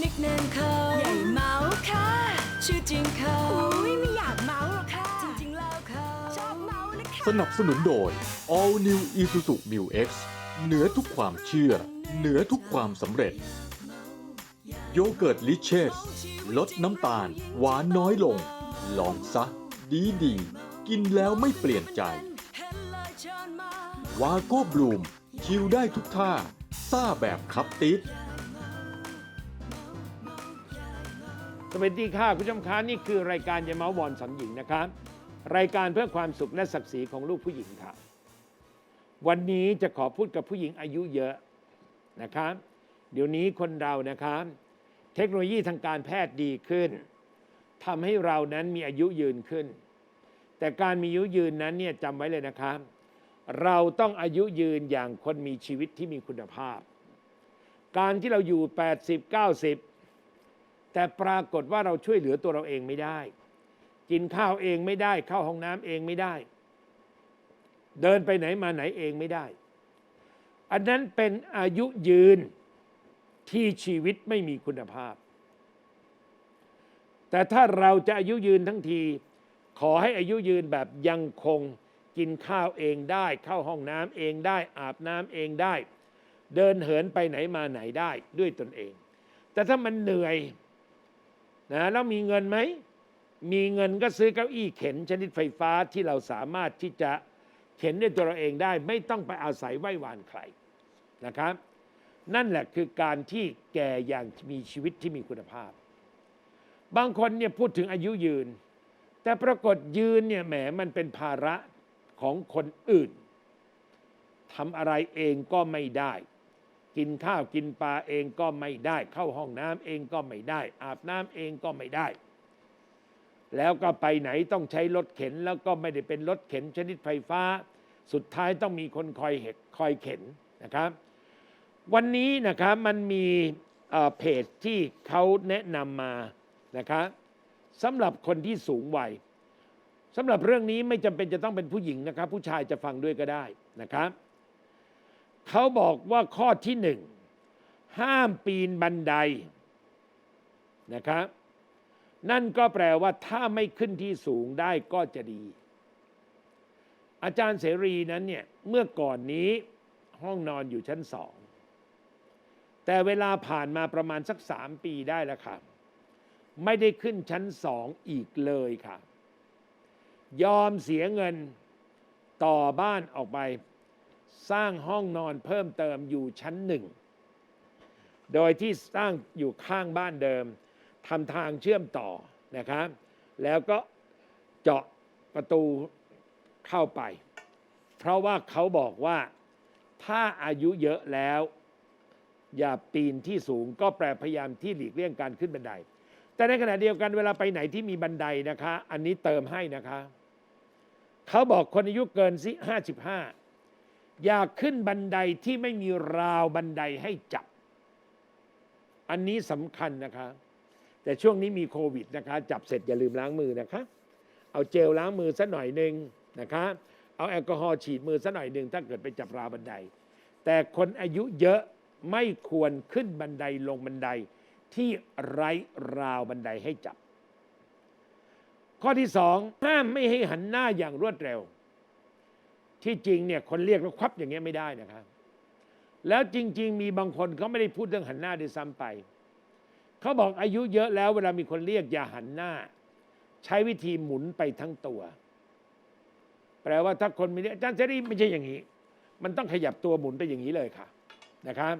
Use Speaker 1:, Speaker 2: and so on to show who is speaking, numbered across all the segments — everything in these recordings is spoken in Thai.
Speaker 1: นิกเนมเขาใหญ่เมาค่ะ ชื่อจริงเขา
Speaker 2: อุ้ยไม่อยากเมาหรอกค่ะ
Speaker 1: จริงๆแล้วเขา
Speaker 2: ชอบเมานะคะ
Speaker 3: สนับสนุนโดย All New Isuzu Mu X เหนือทุกความเชื่อ เหนือทุกความสำเร็จ โยเกิร์ตลิเชส ลดน้ำตาล หวานน้อยลง ลองซะ ดีดีๆ กินแล้วไม่เปลี่ยนใจ
Speaker 1: วา
Speaker 3: โก้บลูม คิวได้ทุกท่า ซ่าแบบครับติด
Speaker 4: สวัสดีค่ะ คุณผู้ชมคะนี่คือรายการยายเมาส์วอนสันหญิงนะครับรายการเพื่อความสุขและศักดิ์ศรีของลูกผู้หญิงค่ะ วันนี้จะขอพูดกับผู้หญิงอายุเยอะนะครับเดี๋ยวนี้คนเรานะครับเทคโนโลยีทางการแพทย์ดีขึ้นทำให้เรานั้นมีอายุยืนขึ้น แต่การมีอายุยืนนั้นเนี่ยจำไว้เลยนะครับเราต้องอายุยืนอย่างคนมีชีวิตที่มีคุณภาพ การที่เราอยู่ 80 90 แต่ปรากฏว่าเราช่วยเหลือตัวเราเองไม่ได้ กินข้าวเองไม่ได้ เข้าห้องน้ำเองไม่ได้ เดินไปไหนมาไหนเองไม่ได้ อันนั้นเป็นอายุยืนที่ชีวิตไม่มีคุณภาพ แต่ถ้าเราจะอายุยืนทั้งที ขอให้อายุยืนแบบยังคงกินข้าวเองได้ เข้าห้องน้ำเองได้ อาบน้ำเองได้ เดินเหินไปไหนมาไหนได้ด้วยตนเอง แต่ถ้ามันเหนื่อยนะแล้วมีเงินไหม มีเงินก็ซื้อเก้าอี้เข็นชนิดไฟฟ้าที่เราสามารถที่จะเข็นด้วยตัวเราเองได้ ไม่ต้องไปอาศัยไหว้วานใครนะครับ นั่นแหละคือการที่แก่อย่างมีชีวิตที่มีคุณภาพ บางคนเนี่ยพูดถึงอายุยืน แต่ปรากฏยืนเนี่ยแหมมันเป็นภาระของคนอื่นทำอะไรเองก็ไม่ได้ กินข้าวกินปลาเองก็ไม่ได้ เข้าห้องน้ำเองก็ไม่ได้ อาบน้ำเองก็ไม่ได้ แล้วก็ไปไหนต้องใช้รถเข็นแล้วก็ไม่ได้เป็นรถเข็นชนิดไฟฟ้า สุดท้ายต้องมีคนคอยเหคอยเข็นนะครับ วันนี้นะครับมันมีเพจที่เขาแนะนำมานะครับ สำหรับคนที่สูงวัยสำหรับเรื่องนี้ไม่จำเป็นจะต้องเป็นผู้หญิงนะครับ ผู้ชายจะฟังด้วยก็ได้นะครับ เขาบอกว่าข้อที่หนึ่งห้ามปีนบันไดนะครับ นั่นก็แปลว่าถ้าไม่ขึ้นที่สูงได้ก็จะดี อาจารย์เสรีนั้นเนี่ยเมื่อก่อนนี้ห้องนอนอยู่ชั้นสองแต่เวลาผ่านมาประมาณสักสามปีได้แล้วค่ะ ไม่ได้ขึ้นชั้นสองอีกเลยค่ะ ยอมเสียเงินต่อบ้านออกไป สร้างห้องนอนเพิ่มเติมอยู่ชั้นหนึ่ง โดยที่สร้างอยู่ข้างบ้านเดิมทำทางเชื่อมต่อนะครับแล้วก็เจาะประตูเข้าไป เพราะว่าเขาบอกว่าถ้าอายุเยอะแล้ว อย่าปีนที่สูงก็แปลพยายามที่หลีกเลี่ยงการขึ้นบันได แต่ในขณะเดียวกันเวลาไปไหนที่มีบันไดนะคะ อันนี้เติมให้นะคะ เขาบอกคนอายุเกินสิห้าสิบห้าอย่าขึ้นบันไดที่ไม่มีราวบันไดให้จับ อันนี้สำคัญนะคะ แต่ช่วงนี้มีโควิดนะคะ จับเสร็จอย่าลืมล้างมือนะคะ เอาเจลล้างมือสักหน่อยหนึ่งนะคะ เอาแอลกอฮอล์ฉีดมือสักหน่อยหนึ่งถ้าเกิดไปจับราวบันได แต่คนอายุเยอะไม่ควรขึ้นบันไดลงบันได ที่ไร้ราวบันไดให้จับ ข้อที่สองห้ามไม่ให้หันหน้าอย่างรวดเร็ว ที่จริงเนี่ยคนเรียกแล้วควับอย่างเงี้ยไม่ได้นะครับ แล้วจริง ๆ มีบางคนเขาไม่ได้พูดเรื่องหันหน้าด้วยซ้ำไปเขาบอกอายุเยอะแล้วเวลามีคนเรียกอย่าหันหน้า ใช้วิธีหมุนไปทั้งตัว แปลว่าถ้าคนม่เรียกอาจารย์เสรีไม่ใช่อย่างนี้ มันต้องขยับตัวหมุนไปอย่างนี้เลยค่ะนะครับ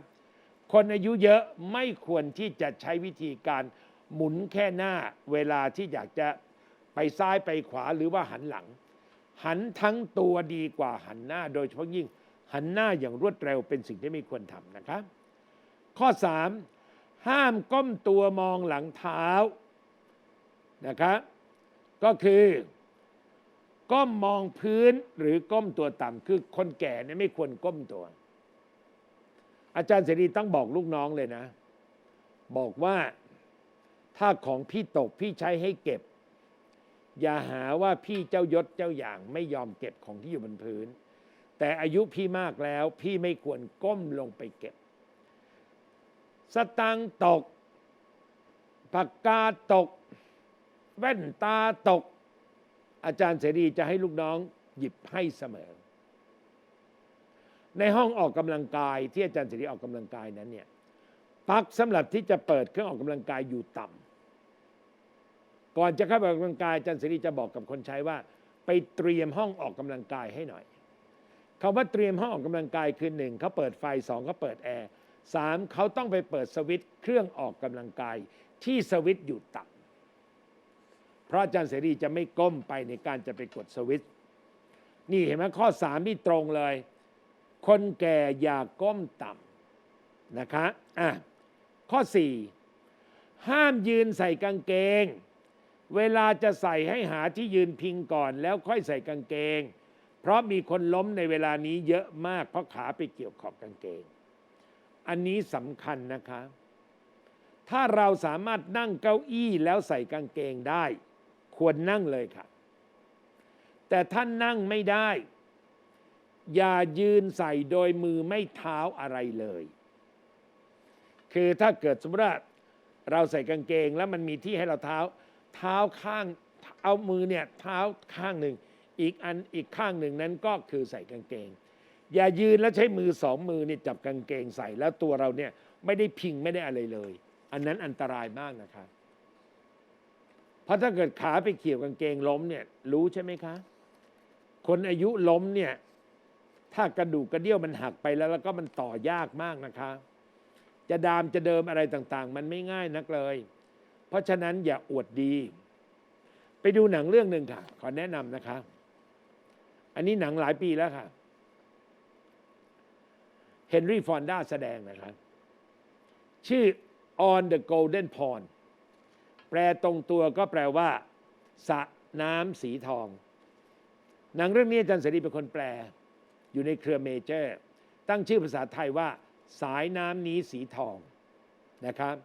Speaker 4: คนอายุเยอะไม่ควรที่จะใช้วิธีการหมุนแค่หน้าเวลาที่อยากจะไปซ้ายไปขวาหรือว่าหันหลัง หันทั้งตัวดีกว่าหันหน้า โดยเฉพาะยิ่งหันหน้าอย่างรวดเร็วเป็นสิ่งที่ไม่ควรทำนะครับข้อ 3 ห้ามก้มตัวมองหลังเท้านะครับก็คือก้มมองพื้นหรือก้มตัวต่ำคือคนแก่เนี่ยไม่ควรก้มตัว อาจารย์เสรีต้องบอกลูกน้องเลยนะ บอกว่าถ้าของพี่ตกพี่ใช้ให้เก็บ อย่าหาว่าพี่เจ้ายศเจ้าอย่างไม่ยอมเก็บของที่อยู่บนพื้น แต่อายุพี่มากแล้ว พี่ไม่ควรก้มลงไปเก็บ สตังตกปากกาตก แว่นตาตก อาจารย์เสรีจะให้ลูกน้องหยิบให้เสมอ ในห้องออกกำลังกายที่อาจารย์เสรีออกกำลังกายนั้นเนี่ยปลั๊กสำหรับที่จะเปิดเครื่องออกกำลังกายอยู่ต่ำก่อนจะเข้าไปออกกำลังกายอาจารย์เสรีจะบอกกับคนใช้ว่า ไปเตรียมห้องออกกำลังกายให้หน่อยคำว่าเตรียมห้องออกกำลังกายคือหนึ่งเขาเปิดไฟสองเขาเปิดแอร์สามเขาต้องไปเปิดสวิตช์เครื่องออกกำลังกาย ที่สวิตช์อยู่ต่ำเพราะอาจารย์เสรีจะไม่ก้มไปในการจะไปกดสวิตช์นี่เห็นไหมข้อสามนี่ตรงเลย คนแก่อย่าก้มต่ำนะคะอะข้อ 4 ห้ามยืนใส่กางเกง เวลาจะใส่ให้หาที่ยืนพิงก่อนแล้วค่อยใส่กางเกง เพราะมีคนล้มในเวลานี้เยอะมากเพราะขาไปเกี่ยวขอบกางเกง อันนี้สำคัญนะคะ ถ้าเราสามารถนั่งเก้าอี้แล้วใส่กางเกงได้ ควรนั่งเลยค่ะ แต่ถ้านนั่งไม่ได้ อย่ายืนใส่โดยมือไม่เท้าอะไรเลย คือถ้าเกิดสมมติว่าเราใส่กางเกงแล้วมันมีที่ให้เราเท้า เท้าข้างเอามือเนี่ยเท้าข้างหนึ่ง อีกอันอีกข้างหนึ่งนั้นก็คือใส่กางเกง อย่ายืนแล้วใช้มือสองมือเนี่ยจับกางเกงใส่แล้วตัวเราเนี่ยไม่ได้พิงไม่ได้อะไรเลย อันนั้นอันตรายมากนะครับเพราะถ้าเกิดขาไปเกี่ยวกางเกงล้มเนี่ยรู้ใช่ไหมคะ คนอายุล้มเนี่ย ถ้ากระดูกกระเดี่ยวมันหักไปแล้ว แล้วก็มันต่อยากมากนะคะ จะดามจะเดิมอะไรต่างๆ มันไม่ง่ายนักเลย เพราะฉะนั้นอย่าอวดดี ไปดูหนังเรื่องหนึ่งค่ะ ขอแนะนำนะคะ อันนี้หนังหลายปีแล้วค่ะเฮนรี่ฟอนด้าแสดงนะคะชื่อ On the Golden Pond แปลตรงตัวก็แปลว่าสระน้ำสีทอง หนังเรื่องนี้อาจารย์เสรีเป็นคนแปล อยู่ในเครือเมเจอร์ ตั้งชื่อภาษาไทยว่าสายน้ำนี้สีทองนะครับ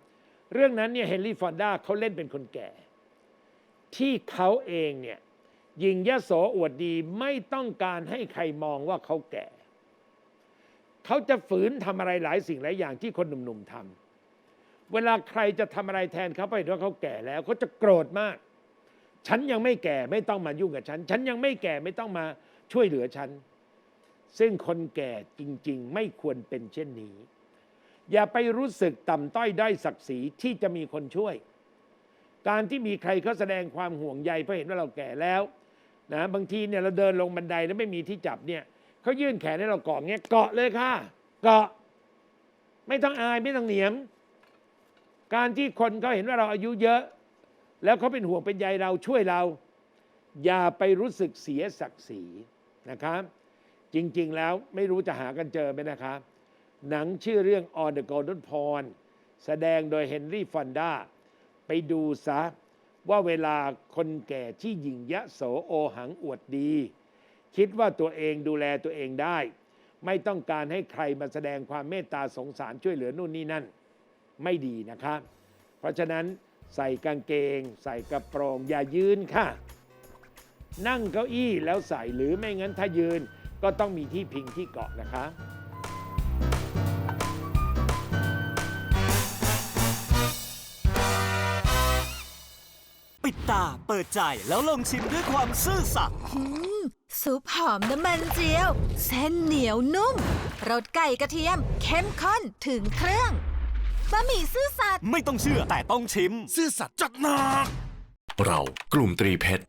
Speaker 4: เรื่องนั้นเนี่ยเฮนรี่ฟอนด้าเขาเล่นเป็นคนแก่ ที่เขาเองเนี่ยยิงยโสอวดดีไม่ต้องการให้ใครมองว่าเขาแก่ เขาจะฝืนทำอะไรหลายสิ่งหลายอย่างที่คนหนุ่มๆทำเวลาใครจะทำอะไรแทนเขาไปเพราะเขาแก่แล้วเขาจะโกรธมาก ฉันยังไม่แก่ไม่ต้องมายุ่งกับฉัน ฉันยังไม่แก่ไม่ต้องมาช่วยเหลือฉัน ซึ่งคนแก่จริง ๆ ไม่ควรเป็นเช่นนี้ อย่าไปรู้สึกต่ำต้อยด้อยศักดิ์ศรีที่จะมีคนช่วย การที่มีใครเขาแสดงความห่วงใยเพราะเห็นว่าเราแก่แล้วนะบางทีเนี่ยเราเดินลงบันไดแล้วไม่มีที่จับเนี่ยเขายื่นแขนให้เราเกาะเงี้ยเกาะเลยค่ะ เกาะไม่ต้องอายไม่ต้องเหนียม การที่คนเขาเห็นว่าเราอายุเยอะ แล้วเขาเป็นห่วงเป็นใยเราช่วยเรา อย่าไปรู้สึกเสียศักดิ์ศรีนะครับ จริง ๆ แล้วไม่รู้จะหากันเจอไหมนะครับหนังชื่อเรื่อง On the Golden Pond แสดงโดยเฮนรี่ฟอนด้าไปดูซะ ว่าเวลาคนแก่ที่หยิ่งยะโสโอหังอวดดี คิดว่าตัวเองดูแลตัวเองได้ ไม่ต้องการให้ใครมาแสดงความเมตตาสงสารช่วยเหลือนู่นนี่นั่น ไม่ดีนะครับเพราะฉะนั้นใส่กางเกง ใส่กระโปรงอย่ายืนค่ะ นั่งเก้าอี้แล้วใส่หรือไม่งั้นถ้ายืน ก็ต้องมีที่พิงที่เกาะนะคะ
Speaker 5: ปิดตาเปิดใจแล้วลองชิมด้วยความซื่อสัตย์
Speaker 2: ซุปหอมน้ำมันเจียว เส้นเหนียวนุ่มรสไก่กระเทียม เข้มข้นถึงเครื่องบะหมี่ซื่อสัตย์
Speaker 5: ไม่ต้องเชื่อแต่ต้องชิม
Speaker 6: ซื่อสัตย์จัดหนัก
Speaker 7: เรากลุ่มตรีเพชร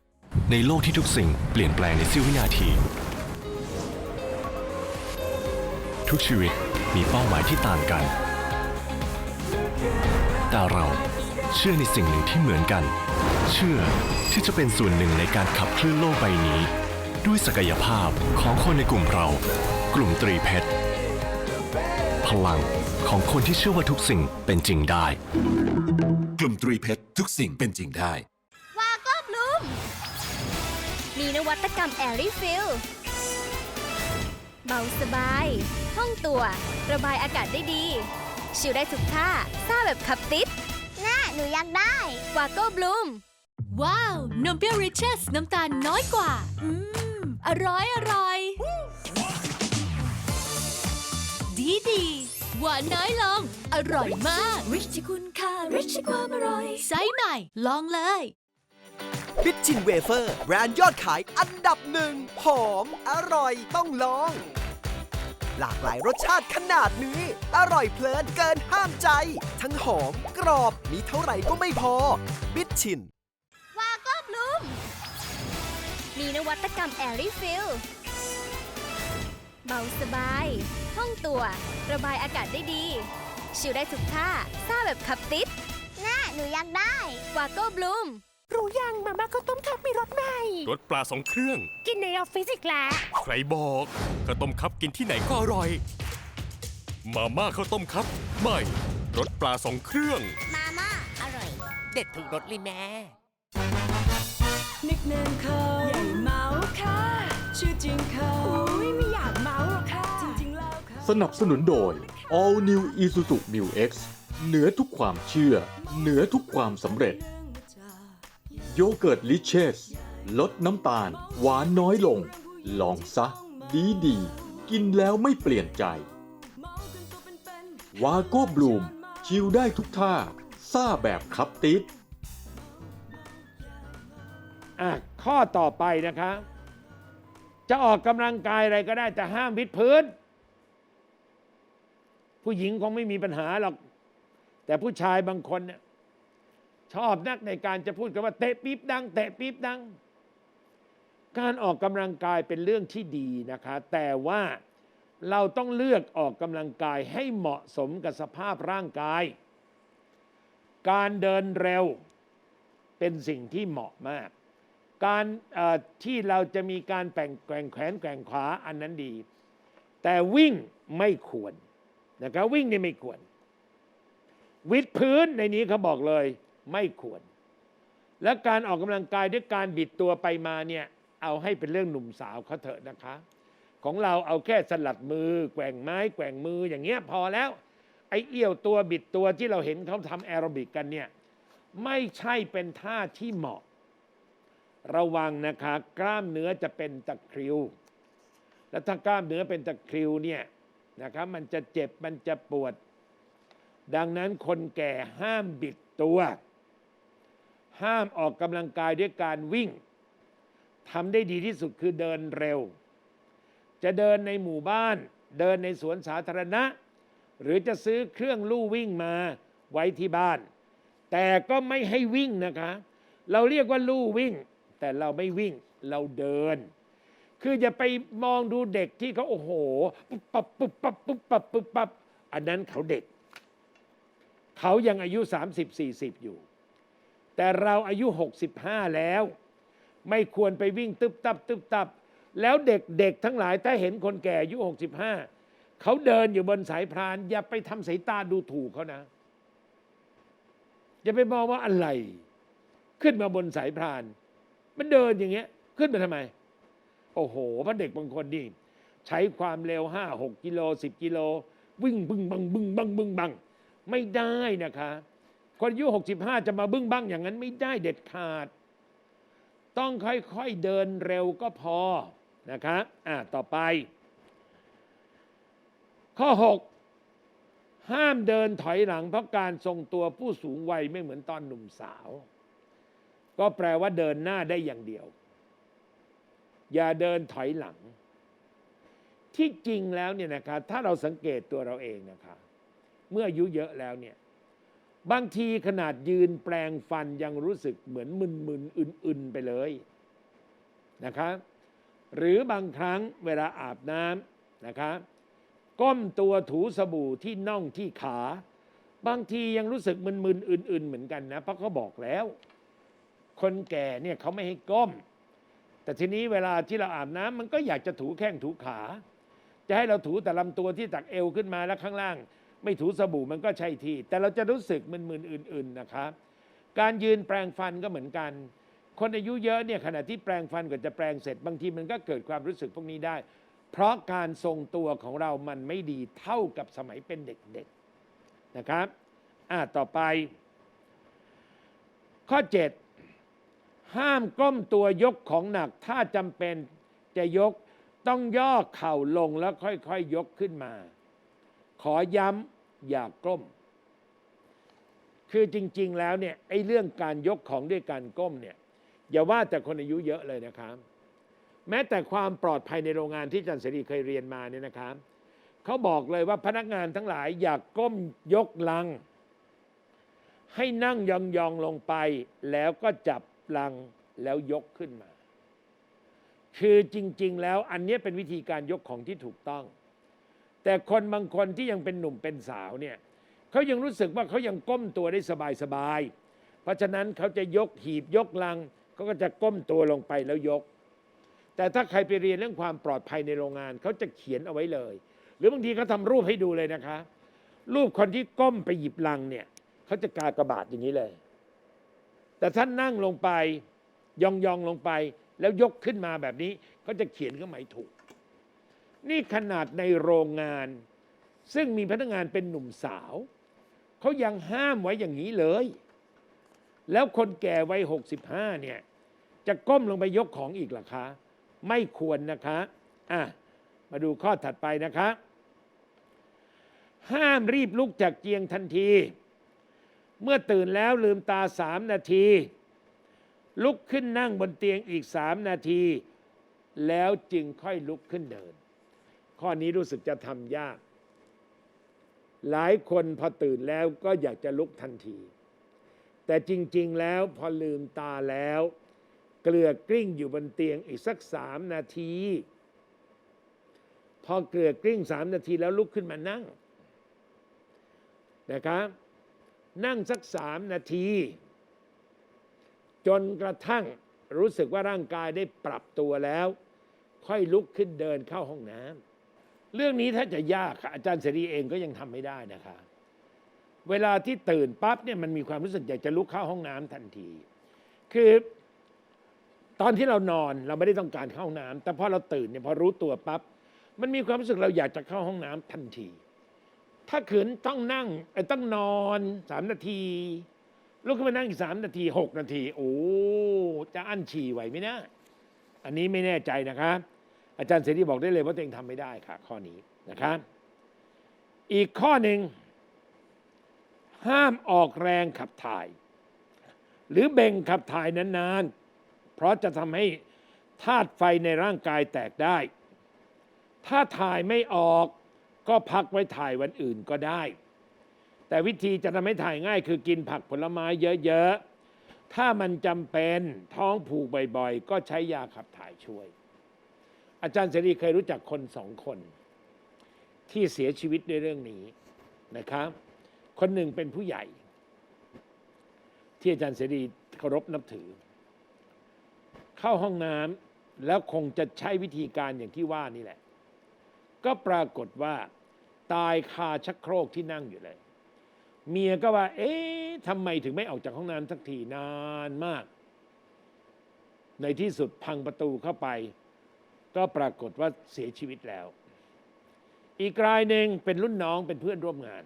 Speaker 7: ในโลกที่ทุกสิ่งเปลี่ยนแปลงในเสี้ยววินาที ทุกชีวิตมีเป้าหมายที่ต่างกัน แต่เราเชื่อในสิ่งหนึ่งที่เหมือนกัน เชื่อที่จะเป็นส่วนหนึ่งในการขับเคลื่อนโลกใบนี้ ด้วยศักยภาพของคนในกลุ่มเรา กลุ่มตรีเพชรพลังของคนที่เชื่อว่าทุกสิ่งเป็นจริงได้
Speaker 6: กลุ่มตรีเพชรทุกสิ่งเป็นจริงได้
Speaker 8: วาก็บลูมมีนวัตกรรมแอรีฟิล เบาสบายห้องตัว ระบายอากาศได้ดี ชิลได้ทุกท่าซ่าแบบขับติด น่า หนูอยากได้ วาโก้บลูม
Speaker 1: ว้าว นมเปรี้ยวริชเชสน้ำตาลน้อยกว่า อืม อร่อยอร่อย ดีดี หวานน้อยลง อร่อยมาก ริชที่คุณค่าริชที่ความอร่อยไซส์ใหม่ ลองเลย
Speaker 5: บิทชินเวเฟอร์ แบรนด์ยอดขายอันดับหนึ่งหอม อร่อยต้องลอง หลากหลายรสชาติขนาดนี้ อร่อยเพลินเกินห้ามใจ ทั้งหอมกรอบมีเท่าไหร่ก็ไม่พอ บิทชิน
Speaker 8: วาก็บลูม มีนวัตกรรมแอรี่ฟิลเบาสบายห้องตัว ระบายอากาศได้ดี ชิลได้ทุกท่าซ่าแบบขับติด น่าหนูอยากได้ วาโก้บลูม
Speaker 9: รู้ยังมาม่าข้าวต้มคับมีรสใหม่
Speaker 6: รสปลาสองเครื่อง
Speaker 9: กินในออฟฟิศอีกแล้ว
Speaker 6: ใครบอกข้าวต้มคับกินที่ไหนก็อร่อย มาม่าข้าวต้มคับใหม่รสปลาสองเครื่อง
Speaker 8: มาม่าอร่อย
Speaker 9: เด็ดถูกรสเลยแม่
Speaker 1: นิกเนมเขาใหญ่เมาค่ะ ชื่อจริงเขาอุ้ยไม่อยากเมาหรอกค่ะ จริงๆแล้วเขา
Speaker 3: สนับสนุนโดย All New Isuzu Mu X เหนือทุกความเชื่อ เหนือทุกความสำเร็จ โยเกิร์ตลิเชส ลดน้ำตาล หวานน้อยลง ลองซะ ดีดีๆกินแล้วไม่เปลี่ยนใจ วาโก้บลูม ชิลได้ทุกท่า ซ่าแบบครับติด
Speaker 4: อะข้อต่อไปนะคะ จะออกกำลังกายอะไรก็ได้แต่ห้ามวิดพื้น ผู้หญิงคงไม่มีปัญหาหรอก แต่ผู้ชายบางคนเนี่ย ชอบนักในการจะพูดกันว่าเตะปี๊บดังเตะปี๊บดัง การออกกำลังกายเป็นเรื่องที่ดีนะคะ แต่ว่าเราต้องเลือกออกกำลังกายให้เหมาะสมกับสภาพร่างกาย การเดินเร็วเป็นสิ่งที่เหมาะมาก การที่เราจะมีการแป่งแกว่งแขนแกว่งขาอันนั้นดี แต่วิ่งไม่ควรนะครับวิ่งนี่ไม่ควร วิดพื้นในนี้เขาบอกเลย ไม่ควร และการออกกำลังกายด้วยการบิดตัวไปมาเนี่ยเอาให้เป็นเรื่องหนุ่มสาวเขาเถอะนะคะ ของเราเอาแค่สลัดมือ แกว่งไม้ แกว่งมืออย่างเงี้ยพอแล้ว ไอเอี้ยวตัวบิดตัวที่เราเห็นเขาทำแอโรบิกกันเนี่ยไม่ใช่เป็นท่าที่เหมาะ ระวังนะคะ กล้ามเนื้อจะเป็นตะคริว แล้วถ้ากล้ามเนื้อเป็นตะคริวเนี่ยนะครับมันจะเจ็บมันจะปวด ดังนั้นคนแก่ห้ามบิดตัว ห้ามออกกำลังกายด้วยการวิ่งทำได้ดีที่สุดคือเดินเร็ว จะเดินในหมู่บ้าน เดินในสวนสาธารณะ หรือจะซื้อเครื่องลู่วิ่งมาไว้ที่บ้าน แต่ก็ไม่ให้วิ่งนะคะ เราเรียกว่าลู่วิ่ง แต่เราไม่วิ่งเราเดิน คืออย่าไปมองดูเด็กที่เขาโอ้โหปุ๊บปับปุ๊บปับปุ๊บปับปุ๊บปับอันนั้นเขาเด็ก เขายังอายุ 30-40 อยู่ แต่เราอายุ 65 แล้ว ไม่ควรไปวิ่งตึบตับตึบตับ แล้วเด็กๆทั้งหลายถ้าเห็นคนแก่อายุ 65 เขาเดินอยู่บนสายพราน อย่าไปทำสายตาดูถูกเขานะ อย่าไปมองว่าอะไร ขึ้นมาบนสายพราน มันเดินอย่างเงี้ย ขึ้นมาทำไม โอ้โหพระเด็กบางคนนี่ใช้ความเร็ว 5 6 กิโล 10 กิโล วิ่งบึ้งบังบึ้งบังบึ้งบัง ไม่ได้นะคะ คนอายุ 65 จะมาบึ้งบังอย่างนั้นไม่ได้เด็ดขาด ต้องค่อยๆเดินเร็วก็พอนะคะอะต่อไป ข้อ 6 ห้ามเดินถอยหลังเพราะการทรงตัวผู้สูงวัยไม่เหมือนตอนหนุ่มสาว ก็แปลว่าเดินหน้าได้อย่างเดียว อย่าเดินถอยหลัง ที่จริงแล้วเนี่ยนะคะถ้าเราสังเกตตัวเราเองนะคะเมื่ออายุเยอะแล้วเนี่ย บางทีขนาดยืนแปลงฟันยังรู้สึกเหมือนมึนๆอึนๆไปเลยนะคะหรือบางครั้งเวลาอาบน้ำนะคะก้มตัวถูสบู่ที่น่องที่ขา บางทียังรู้สึกมึนๆอื่น ๆ เหมือนกันนะเพราะเขาบอกแล้ว คนแก่เนี่ยเขาไม่ให้ก้ม แต่ทีนี้เวลาที่เราอาบน้ำมันก็อยากจะถูแข้งถูขา จะให้เราถูแต่ลำตัวที่ตักเอวขึ้นมาแล้วข้างล่าง ไม่ถูสบู่มันก็ใช่ที่ แต่เราจะรู้สึกมึนๆอื่น ๆนะครับการยืนแปลงฟันก็เหมือนกัน คนอายุเยอะเนี่ยขณะที่แปลงฟันก่อนจะแปลงเสร็จบางทีมันก็เกิดความรู้สึกพวกนี้ได้ เพราะการทรงตัวของเรามันไม่ดีเท่ากับสมัยเป็นเด็กๆนะครับอ่าต่อไป ข้อ 7 ห้ามก้มตัวยกของหนัก ถ้าจำเป็นจะยกต้องย่อเข่าลงแล้วค่อยๆยยกขึ้นมา ขอย้ำอย่ากก้ม คือจริง ๆ แล้วเนี่ยไอ้เรื่องการยกของด้วยการก้มเนี่ยอย่าว่าแต่คนอายุเยอะเลยนะครับ แม้แต่ความปลอดภัยในโรงงานที่จันเสรีเคยเรียนมาเนี่ยนะครับเขาบอกเลยว่าพนักงานทั้งหลายอย่ากก้มยกลัง ให้นั่งยองๆลงไป แล้วก็จับลังแล้วยกขึ้นมา คือจริง ๆ แล้วอันนี้เป็นวิธีการยกของที่ถูกต้อง แต่คนบางคนที่ยังเป็นหนุ่มเป็นสาวเนี่ยเขายังรู้สึกว่าเขายังก้มตัวได้สบายๆเพราะฉะนั้นเขาจะยกหีบยกลังเขาก็จะก้มตัวลงไปแล้วยก แต่ถ้าใครไปเรียนเรื่องความปลอดภัยในโรงงานเขาจะเขียนเอาไว้เลย หรือบางทีเขาทำรูปให้ดูเลยนะคะ รูปคนที่ก้มไปหยิบลังเนี่ยเขาจะกากระบาดอย่างนี้เลย แต่ท่านนั่งลงไปยองยองๆลงไป แล้วยกขึ้นมาแบบนี้เขาจะเขียนเครื่องหมายถูก นี่ขนาดในโรงงาน ซึ่งมีพนักงานเป็นหนุ่มสาว เขายังห้ามไว้อย่างนี้เลย แล้วคนแก่วัย65เนี่ย จะก้มลงไปยกของอีกหรอคะ ไม่ควรนะคะอะมาดูข้อถัดไปนะคะ ห้ามรีบลุกจากเตียงทันที เมื่อตื่นแล้วลืมตาสามนาที ลุกขึ้นนั่งบนเตียงอีกสามนาที แล้วจึงค่อยลุกขึ้นเดิน ข้อนี้รู้สึกจะทำยาก หลายคนพอตื่นแล้วก็อยากจะลุกทันที แต่จริง ๆ แล้วพอลืมตาแล้ว เกลือกลิ้งอยู่บนเตียงอีกสักสามนาที พอเกลือกลิ้งสามนาทีแล้วลุกขึ้นมานั่งนะครับนั่งสักสามนาที จนกระทั่งรู้สึกว่าร่างกายได้ปรับตัวแล้ว ค่อยลุกขึ้นเดินเข้าห้องน้ำ เรื่องนี้ถ้าจะยากค่ะอาจารย์เสรีเองก็ยังทำไม่ได้นะคะ เวลาที่ตื่นปั๊บเนี่ยมันมีความรู้สึกอยากจะลุกเข้าห้องน้ำทันที คือตอนที่เรานอนเราไม่ได้ต้องการเข้าห้องน้ำแต่พอเราตื่นเนี่ยพอรู้ตัวปั๊บมันมีความรู้สึกเราอยากจะเข้าห้องน้ำทันที ถ้าขืนต้องนั่งต้องนอนสามนาทีลุกขึ้นมานั่งอีกสามนาทีหกนาที โอ้จะอั้นฉี่ไหวไหมนะ อันนี้ไม่แน่ใจนะครับ อาจารย์เสรีบอกได้เลยว่าตัวเองทำไม่ได้ค่ะ ข้อนี้นะครับ อีกข้อหนึ่งห้ามออกแรงขับถ่าย หรือเบ่งขับถ่ายนานๆ เพราะจะทำให้ธาตุไฟในร่างกายแตกได้ ถ้าถ่ายไม่ออกก็พักไว้ถ่ายวันอื่นก็ได้ แต่วิธีจะทำให้ถ่ายง่ายคือกินผักผลไม้เยอะๆ ถ้ามันจำเป็นท้องผูกบ่อยๆ ก็ใช้ยาขับถ่ายช่วย อาจารย์เสรีเคยรู้จักคนสองคน ที่เสียชีวิตด้วยเรื่องนี้นะครับ คนหนึ่งเป็นผู้ใหญ่ ที่อาจารย์เสรีเคารพนับถือ เข้าห้องน้ำแล้วคงจะใช้วิธีการอย่างที่ว่านี่แหละ ก็ปรากฏว่าตายคาชักโครกที่นั่งอยู่เลย เมียก็ว่า เอ๊ะทำไมถึงไม่ออกจากห้องน้ำสักทีนานมาก ในที่สุดพังประตูเข้าไป ก็ปรากฏว่าเสียชีวิตแล้ว อีกรายหนึ่งเป็นรุ่นน้องเป็นเพื่อนร่วมงาน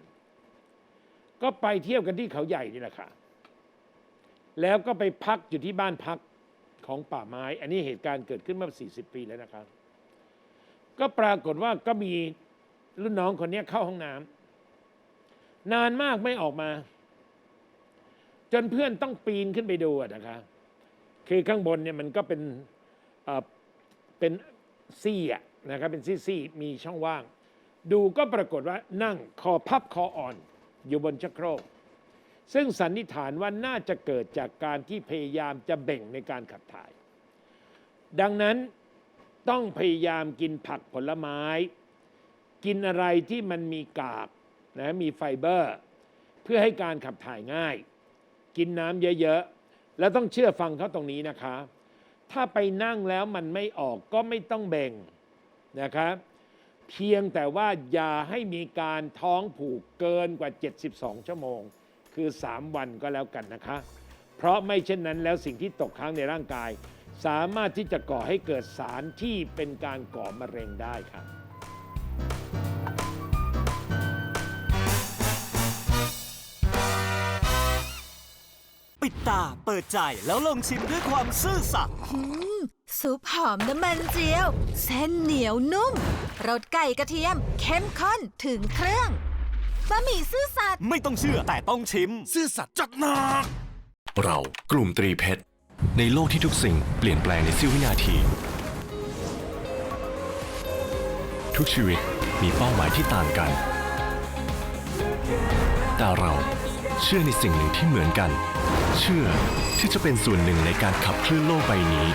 Speaker 4: ก็ไปเที่ยวกันที่เขาใหญ่นี่แหละค่ะ แล้วก็ไปพักอยู่ที่บ้านพักของป่าไม้ อันนี้เหตุการณ์เกิดขึ้นเมื่อ 40 ปีแล้วนะครับ ก็ปรากฏว่าก็มีรุ่นน้องคนนี้เข้าห้องน้ำนานมากไม่ออกมา จนเพื่อนต้องปีนขึ้นไปดูอะนะคะ คือข้างบนเนี่ยมันก็เป็นอ่อเป็น ซี่อะนะครับเป็นซี่ๆมีช่องว่าง ดูก็ปรากฏว่านั่งคอพับคออ่อน อยู่บนชักโครก ซึ่งสันนิษฐานว่าน่าจะเกิดจากการที่พยายามจะเบ่งในการขับถ่าย ดังนั้นต้องพยายามกินผักผลไม้ กินอะไรที่มันมีกากนะมีไฟเบอร์ เพื่อให้การขับถ่ายง่าย กินน้ำเยอะ ๆ แล้วต้องเชื่อฟังเขาตรงนี้นะคะ ถ้าไปนั่งแล้วมันไม่ออกก็ไม่ต้องเบ่งนะครับ เพียงแต่ว่าอย่าให้มีการท้องผูกเกินกว่า 72 ชั่วโมง คือ 3 วันก็แล้วกันนะคะ เพราะไม่เช่นนั้นแล้วสิ่งที่ตกค้างในร่างกาย สามารถที่จะก่อให้เกิดสารที่เป็นการก่อมะเร็งได้ครับ
Speaker 5: ปปิดตาเปิดใจแล้วลองชิมด้วยความซื่อสัตย์
Speaker 2: ซุปหอมน้ำมันเจียว เส้นเหนียวนุ่มรสไก่กระเทียม เข้มข้นถึงเครื่องบะหมี่ซื่อสัตย์
Speaker 5: ไม่ต้องเชื่อแต่ต้องชิม
Speaker 6: ซื่อสัตย์จัดหนัก
Speaker 7: เรากลุ่มตรีเพชร ในโลกที่ทุกสิ่งเปลี่ยนแปลงในเสี้ยววินาที ทุกชีวิตมีเป้าหมายที่ต่างกัน แต่เราเชื่อในสิ่งหนึ่งที่เหมือนกัน เชื่อที่จะเป็นส่วนหนึ่งในการขับเคลื่อนโลกใบนี้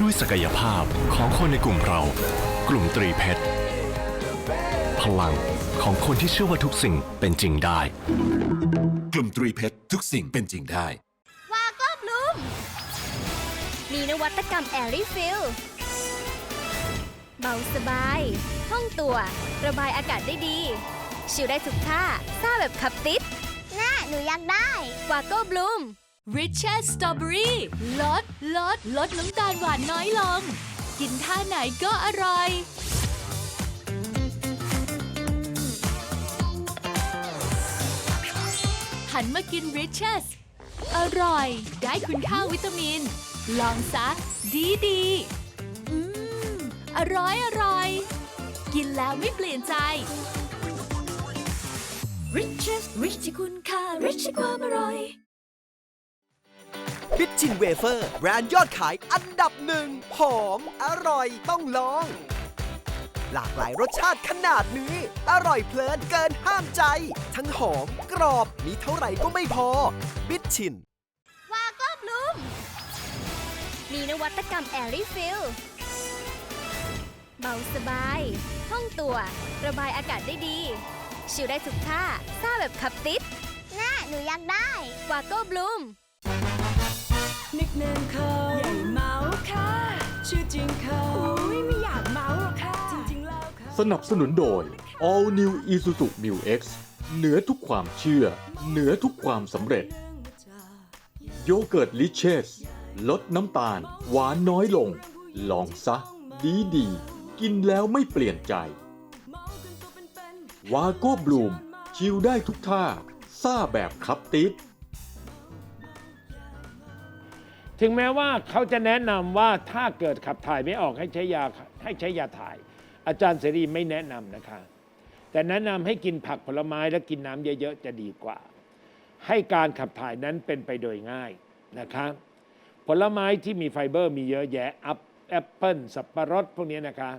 Speaker 7: ด้วยศักยภาพของคนในกลุ่มเรา กลุ่มตรีเพชรพลังของคนที่เชื่อว่าทุกสิ่งเป็นจริงได้
Speaker 10: กลุ่มตรีเพชรทุกสิ่งเป็นจริงได้
Speaker 8: วาก็บลูมมีนวัตกรรมแอรี่ฟิลเบาสบายห้องตัว ระบายอากาศได้ดี ชิลได้ทุกท่าซ่าแบบขับติด น่า หนูอยากได้ วาโก้บลูม
Speaker 1: Richard Strawberry ลดลดลดน้ำตาลหวานน้อยลง กินท่าไหนก็อร่อย หันมากิน Richard อร่อย ได้คุณค่าวิตามิน ลองซะ ดีดีอืม อร่อยอร่อย กินแล้วไม่เปลี่ยนใจ Richard Rich ที่คุณค่า Rich ที่ความอร่อย
Speaker 5: บิทชินเวเฟอร์แบรนด์ยอดขายอันดับหนึ่งหอม อร่อยต้องลอง หลากหลายรสชาติขนาดนี้ อร่อยเพลินเกินห้ามใจ ทั้งหอมกรอบมีเท่าไหร่ก็ไม่พอ บิทชิน
Speaker 8: วาก็บลูมมีนวัตกรรมแอรี่ฟิลเบาสบายห้องตัว ระบายอากาศได้ดี ชิลได้ทุกท่าซ่าแบบขับติด น่าหนูอยากได้ วาโก้บลูม
Speaker 1: นิกเนมเขาใหญ่เมาค่ะ ชื่อจริงเขาอุ้ยไม่อยากเมาหรอกค่ะ จริงๆแล้วค่ะ
Speaker 3: สนับสนุนโดย All New Isuzu Mu X เหนือทุกความเชื่อ เหนือทุกความสำเร็จ โยเกิร์ตลิเชส ลดน้ำตาล หวานน้อยลง ลองซะ ดีดีๆกินแล้วไม่เปลี่ยนใจ วาโก้บลูม ชิลได้ทุกท่า ซ่าแบบคับติด
Speaker 4: ถึงแม้ว่าเขาจะแนะนำว่าถ้าเกิดขับถ่ายไม่ออกให้ใช้ยาให้ใช้ยาถ่าย อาจารย์เสรีไม่แนะนำนะคะ แต่แนะนำให้กินผักผลไม้และกินน้ำเยอะๆจะดีกว่า ให้การขับถ่ายนั้นเป็นไปโดยง่ายนะคะผลไม้ที่มีไฟเบอร์มีเยอะแยะอัพแอปเปิลสับปะรดพวกนี้นะคะ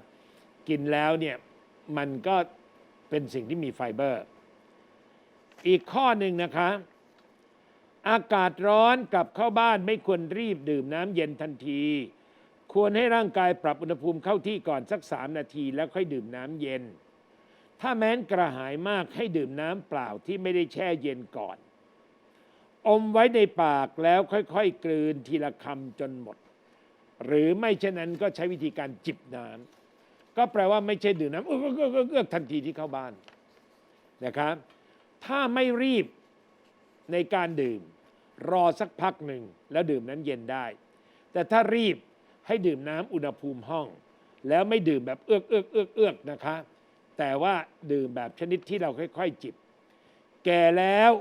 Speaker 4: กินแล้วเนี่ยมันก็เป็นสิ่งที่มีไฟเบอร์ อีกข้อหนึ่งนะคะ อากาศร้อนกลับเข้าบ้านไม่ควรรีบดื่มน้ำเย็นทันที ควรให้ร่างกายปรับอุณหภูมิเข้าที่ก่อนสักสามนาทีแล้วค่อยดื่มน้ำเย็น ถ้าแม้นกระหายมากให้ดื่มน้ำเปล่าที่ไม่ได้แช่เย็นก่อน อมไว้ในปากแล้วค่อยๆกลืนทีละคำจนหมด หรือไม่เช่นนั้นก็ใช้วิธีการจิบน้ำก็แปลว่าไม่ใช่ดื่มน้ำเอื้อกเอื้อกเอื้อกเอื้อกทันทีที่เข้าบ้านนะครับ ถ้าไม่รีบในการดื่ม รอสักพักหนึ่งแล้วดื่มนั้นเย็นได้ แต่ถ้ารีบให้ดื่มน้ำอุณหภูมิห้อง แล้วไม่ดื่มแบบเอื้อกเอื้อกเอื้อกเอื้อกนะคะ แต่ว่าดื่มแบบชนิดที่เราค่อย ๆ จิบ แก่แล้ว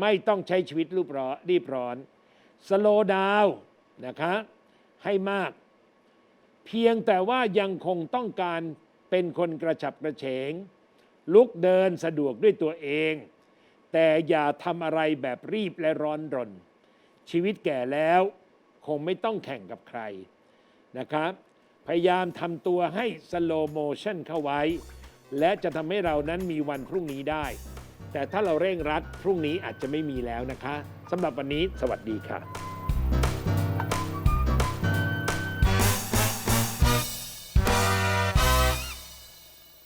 Speaker 4: ไม่ต้องใช้ชีวิตรูปร้อนรีบร้อนสโลดาวนะคะให้มาก เพียงแต่ว่ายังคงต้องการเป็นคนกระฉับกระเฉง ลุกเดินสะดวกด้วยตัวเอง แต่อย่าทำอะไรแบบรีบและร้อนรน ชีวิตแก่แล้วคงไม่ต้องแข่งกับใครนะครับ พยายามทำตัวให้สโลโมชันเข้าไว้ และจะทำให้เรานั้นมีวันพรุ่งนี้ได้ แต่ถ้าเราเร่งรัดพรุ่งนี้อาจจะไม่มีแล้วนะคะสำหรับวันนี้ สวัสดีค่ะ